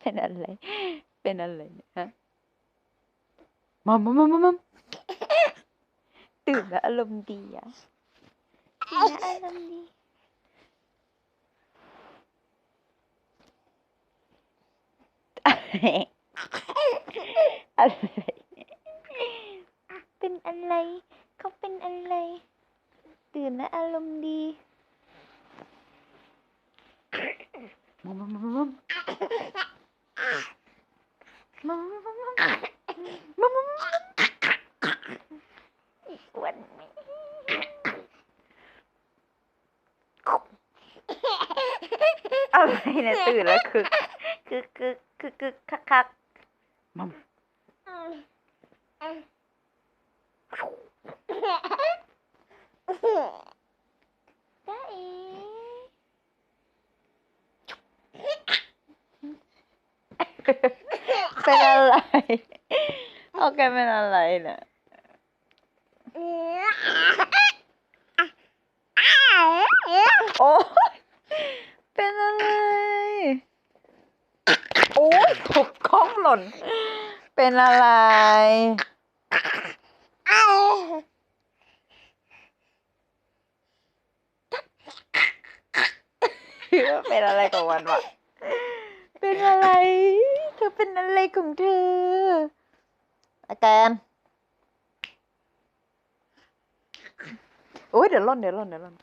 เป็นอะไร เป็นอะไรเนี่ยฮะมัมมัมมัมมัมมัมตื่นแล้วอารมณ์ดีอะตื่นแล้วอารมณ์ดีอะไรเป็นอะไร เขาเป็นอะไร ตื่นแล้วอารมณ์ดี มัมมัมมัมมัมมัมมัมมัมมัมมัมมัมอ้วนไหมอะไรเนี่ยตื่นแล้วคึกคึกคึกคึกคึกคักคักมัม จ้าเอ๋ เป็นอะไรโอเคเป็นอะไรเนี่ยโอ้เป็นอะไร โอ้ยถูกกล้องหล่น เป็นอะไรเป็นอะไรของวันวะเป็นอะไร เป็นอะไรของเธออาการโอ้ยเดี๋ยวล่นเดี๋ยวล่นเดี๋ยวล่น